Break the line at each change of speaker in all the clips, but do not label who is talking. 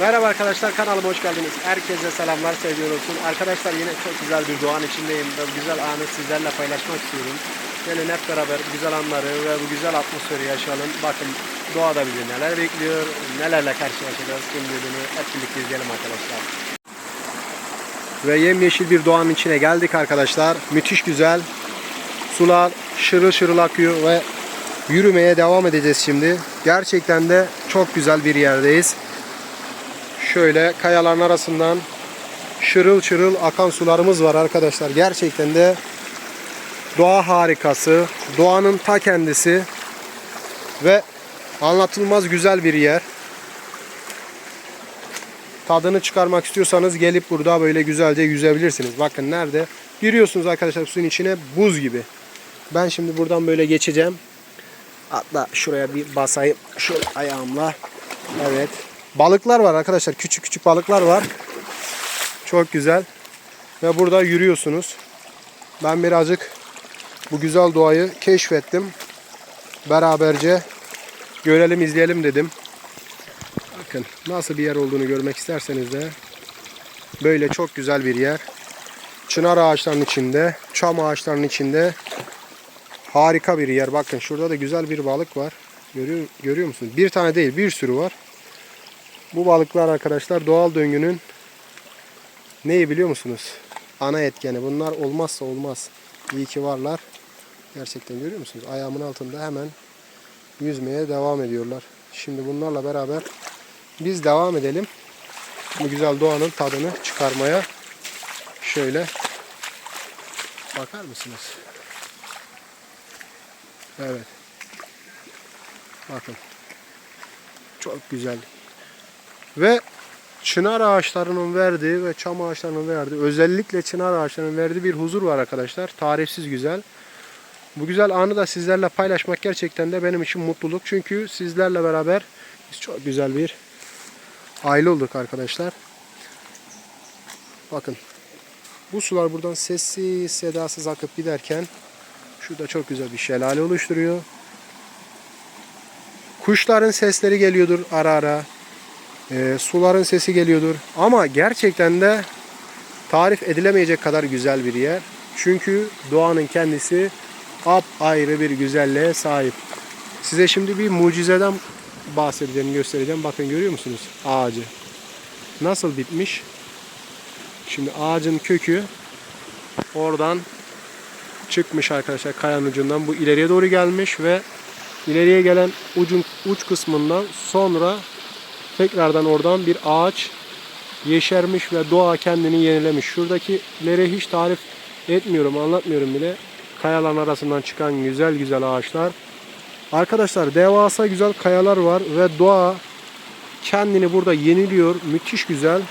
Merhaba arkadaşlar kanalıma hoş geldiniz. Herkese selamlar sevgiler olsun. Arkadaşlar yine çok güzel bir doğan içindeyim. Bu güzel anı sizlerle paylaşmak istiyorum. Gelin hep beraber güzel anları ve bu güzel atmosferi yaşayalım. Bakın doğada bizi neler bekliyor, nelerle karşılaşacağız. Tüm videomu hep birlikte izleyelim arkadaşlar. Ve yemyeşil bir doğanın içine geldik arkadaşlar. Müthiş güzel. Sular şırıl şırıl akıyor ve yürümeye devam edeceğiz şimdi. Gerçekten de çok güzel bir yerdeyiz. Şöyle kayaların arasından şırıl şırıl akan sularımız var arkadaşlar. Gerçekten de doğa harikası, doğanın ta kendisi ve anlatılmaz güzel bir yer. Tadını çıkarmak istiyorsanız gelip burada böyle güzelce yüzebilirsiniz. Bakın nerede? Giriyorsunuz arkadaşlar suyun içine buz gibi. Ben şimdi buradan böyle geçeceğim. Hatta şuraya bir basayım şu ayağımla. Evet. Balıklar var arkadaşlar. Küçük küçük balıklar var. Çok güzel. Ve burada yürüyorsunuz. Ben birazcık bu güzel doğayı keşfettim. Beraberce görelim, izleyelim dedim. Bakın nasıl bir yer olduğunu görmek isterseniz de böyle çok güzel bir yer. Çınar ağaçlarının içinde, çam ağaçlarının içinde harika bir yer. Bakın şurada da güzel bir balık var. Görüyor, görüyor musunuz? Bir tane değil, bir sürü var. Bu balıklar arkadaşlar doğal döngünün neyi biliyor musunuz? Ana etkeni. Bunlar olmazsa olmaz. İyi ki varlar. Gerçekten görüyor musunuz? Ayağımın altında hemen yüzmeye devam ediyorlar. Şimdi bunlarla beraber biz devam edelim. Bu güzel doğanın tadını çıkarmaya. Şöyle bakar mısınız? Evet. Bakın. Çok güzel. Ve çınar ağaçlarının verdiği ve çam ağaçlarının verdiği özellikle çınar ağaçlarının verdiği bir huzur var arkadaşlar. Tarifsiz güzel. Bu güzel anı da sizlerle paylaşmak gerçekten de benim için mutluluk. Çünkü sizlerle beraber biz çok güzel bir aile olduk arkadaşlar. Bakın. Bu sular buradan sessiz sedasız akıp giderken şurada çok güzel bir şelale oluşturuyor. Kuşların sesleri geliyordur ara ara. E, suların sesi geliyordur. Ama gerçekten de tarif edilemeyecek kadar güzel bir yer. Çünkü doğanın kendisi ap ayrı bir güzelliğe sahip. Size şimdi bir mucizeden bahsedeceğim, göstereceğim. Bakın görüyor musunuz ağacı? Nasıl bitmiş? Şimdi ağacın kökü oradan çıkmış arkadaşlar kayanın ucundan. Bu ileriye doğru gelmiş ve ileriye gelen ucun uç kısmından sonra tekrardan oradan bir ağaç yeşermiş ve doğa kendini yenilemiş. Şuradakileri hiç tarif etmiyorum, anlatmıyorum bile. Kayaların arasından çıkan güzel güzel ağaçlar. Arkadaşlar devasa güzel kayalar var ve doğa kendini burada yeniliyor. Müthiş güzel.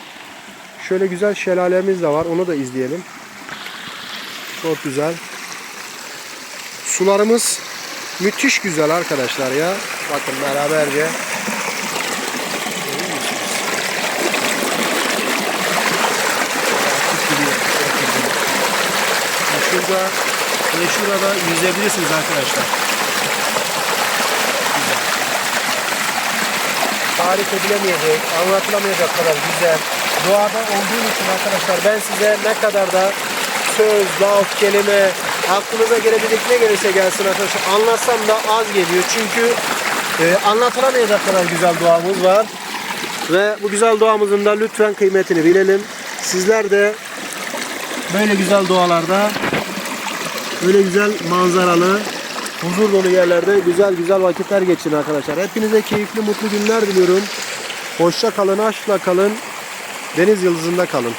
Şöyle güzel şelalemiz de var. Onu da izleyelim. Çok güzel. Sularımız müthiş güzel arkadaşlar ya. Bakın beraberce. Şurada ve şurada yüzebilirsiniz arkadaşlar. Güzel. Tarif edilemeyecek, anlatılamayacak kadar güzel. Doğada olduğum için arkadaşlar ben size ne kadar da söz, laf, kelime, aklınıza gelebilecek ne gelirse gelsin arkadaşlar. Anlatsam da az geliyor. Çünkü e, anlatılamayacak kadar güzel doğamız var. Ve bu güzel doğamızın da lütfen kıymetini bilelim. Sizler de böyle güzel doğalarda böyle güzel manzaralı huzur dolu yerlerde güzel güzel vakitler geçirin arkadaşlar. Hepinize keyifli mutlu günler diliyorum. Hoşça kalın, aşkla kalın. Deniz yıldızında kalın.